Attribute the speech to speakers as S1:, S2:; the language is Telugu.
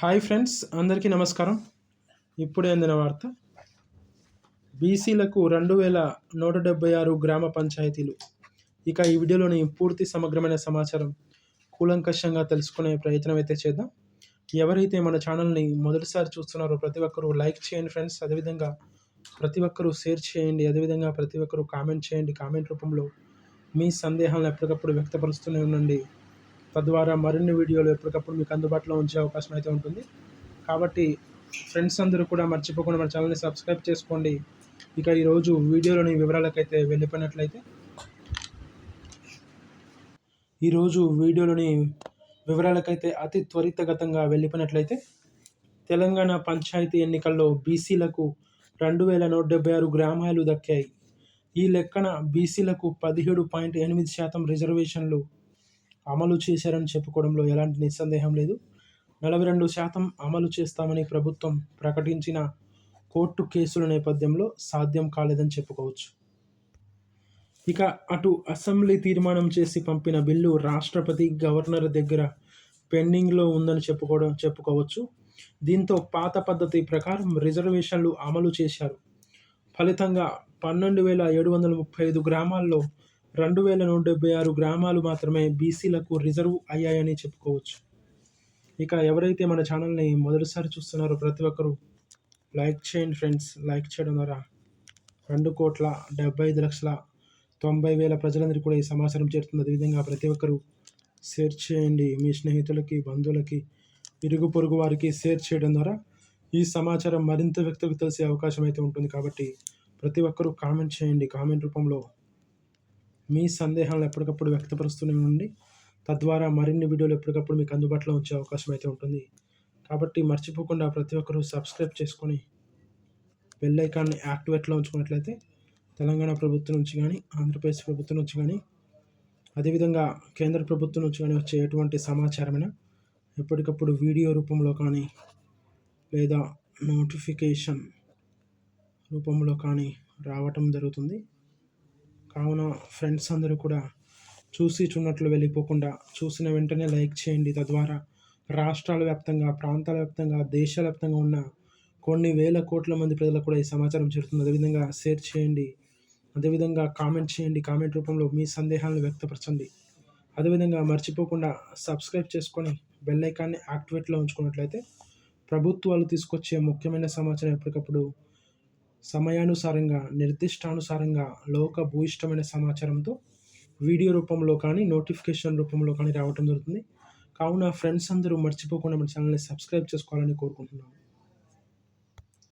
S1: హాయ్ ఫ్రెండ్స్ అందరికీ నమస్కారం. ఇప్పుడే అందిన వార్త. బీసీలకు రెండు వేల నూట డెబ్బై ఆరు గ్రామ పంచాయతీలు. ఇక ఈ వీడియోలోని పూర్తి సమగ్రమైన సమాచారం కూలంకషంగా తెలుసుకునే ప్రయత్నం అయితే చేద్దాం. ఎవరైతే మన ఛానల్ని మొదటిసారి చూస్తున్నారో ప్రతి ఒక్కరూ లైక్ చేయండి ఫ్రెండ్స్. అదేవిధంగా ప్రతి ఒక్కరూ షేర్ చేయండి. అదేవిధంగా ప్రతి ఒక్కరూ కామెంట్ చేయండి. కామెంట్ రూపంలో మీ సందేహాలను ఎప్పటికప్పుడు వ్యక్తపరుస్తూనే ఉండండి. తద్వారా మరిన్ని వీడియోలు ఎప్పటికప్పుడు మీకు అందుబాటులో ఉంచే అవకాశం అయితే ఉంటుంది. కాబట్టి ఫ్రెండ్స్ అందరూ కూడా మర్చిపోకుండా మన ఛానల్ని సబ్స్క్రైబ్ చేసుకోండి. ఇక ఈరోజు వీడియోలోని వివరాలకైతే వెళ్ళిపోయినట్లయితే ఈరోజు వీడియోలోని వివరాలకైతే అతి త్వరితగతంగా వెళ్ళిపోయినట్లయితే తెలంగాణ పంచాయతీ ఎన్నికల్లో బీసీలకు రెండు వేల నూట డెబ్బై ఆరు గ్రామాలు దక్కాయి. ఈ లెక్కన బీసీలకు పదిహేడు పాయింట్ ఎనిమిది శాతం రిజర్వేషన్లు అమలు చేశారని చెప్పుకోవడంలో ఎలాంటి నిస్సందేహం లేదు. నలభై రెండు శాతం అమలు చేస్తామని ప్రభుత్వం ప్రకటించిన కోర్టు కేసుల నేపథ్యంలో సాధ్యం కాలేదని చెప్పుకోవచ్చు. ఇక అటు అసెంబ్లీ తీర్మానం చేసి పంపిన బిల్లు రాష్ట్రపతి గవర్నర్ దగ్గర పెండింగ్లో ఉందని చెప్పుకోవడం చెప్పుకోవచ్చు. దీంతో పాత పద్ధతి ప్రకారం రిజర్వేషన్లు అమలు చేశారు. ఫలితంగా పన్నెండు వేల ఏడు వందల ముప్పై ఐదు గ్రామాల్లో రెండు వేల నూట డెబ్బై ఆరు గ్రామాలు మాత్రమే బీసీలకు రిజర్వ్ అయ్యాయని చెప్పుకోవచ్చు. ఇక ఎవరైతే మన ఛానల్ని మొదటిసారి చూస్తున్నారో ప్రతి ఒక్కరూ లైక్ చేయండి ఫ్రెండ్స్. లైక్ చేయడం ద్వారా రెండు కోట్ల డెబ్బై ఐదు లక్షల తొంభై వేల ప్రజలందరికీ కూడా ఈ సమాచారం చేరుతుంది. అదేవిధంగా ప్రతి ఒక్కరూ షేర్ చేయండి. మీ స్నేహితులకి బంధువులకి ఇరుగు పొరుగు వారికి షేర్ చేయడం ద్వారా ఈ సమాచారం మరింత వ్యక్తులకు తెలిసే అవకాశం అయితే ఉంటుంది. కాబట్టి ప్రతి ఒక్కరూ కామెంట్ చేయండి. కామెంట్ రూపంలో మీ సందేహాలను ఎప్పటికప్పుడు వ్యక్తపరుస్తూనే ఉండి తద్వారా మరిన్ని వీడియోలు ఎప్పటికప్పుడు మీకు అందుబాటులో వచ్చే అవకాశం అయితే ఉంటుంది. కాబట్టి మర్చిపోకుండా ప్రతి ఒక్కరూ సబ్స్క్రైబ్ చేసుకొని బెల్ ఐకాన్ని యాక్టివేట్లో ఉంచుకున్నట్లయితే తెలంగాణ ప్రభుత్వం నుంచి కానీ ఆంధ్రప్రదేశ్ ప్రభుత్వం నుంచి కానీ అదేవిధంగా కేంద్ర ప్రభుత్వం నుంచి కానీ వచ్చే ఎటువంటి సమాచారమైన ఎప్పటికప్పుడు వీడియో రూపంలో కానీ లేదా నోటిఫికేషన్ రూపంలో కానీ రావటం జరుగుతుంది. కావున ఫ్రెండ్స్ అందరూ కూడా చూసి చూడట్లు వెళ్ళిపోకుండా చూసిన వెంటనే లైక్ చేయండి. తద్వారా రాష్ట్రాల వ్యాప్తంగా ప్రాంతాల వ్యాప్తంగా దేశాల వ్యాప్తంగా ఉన్న కొన్ని వేల కోట్ల మంది ప్రజలకు కూడా ఈ సమాచారం చేరుతుంది. అదేవిధంగా షేర్ చేయండి. అదేవిధంగా కామెంట్ చేయండి. కామెంట్ రూపంలో మీ సందేహాలను వ్యక్తపరచండి. అదేవిధంగా మర్చిపోకుండా సబ్స్క్రైబ్ చేసుకొని బెల్ ఐకాన్ని యాక్టివేట్లో ఉంచుకున్నట్లయితే ప్రభుత్వాలు తీసుకొచ్చే ముఖ్యమైన సమాచారం ఎప్పటికప్పుడు సమయానుసారంగా నిర్దిష్టానుసారంగా లోక భూయిష్టమైన సమాచారంతో వీడియో రూపంలో కానీ నోటిఫికేషన్ రూపంలో కానీ రావటం జరుగుతుంది. కావున ఫ్రెండ్స్ అందరూ మర్చిపోకుండా మన ఛానల్ని సబ్స్క్రైబ్ చేసుకోవాలని కోరుకుంటున్నాను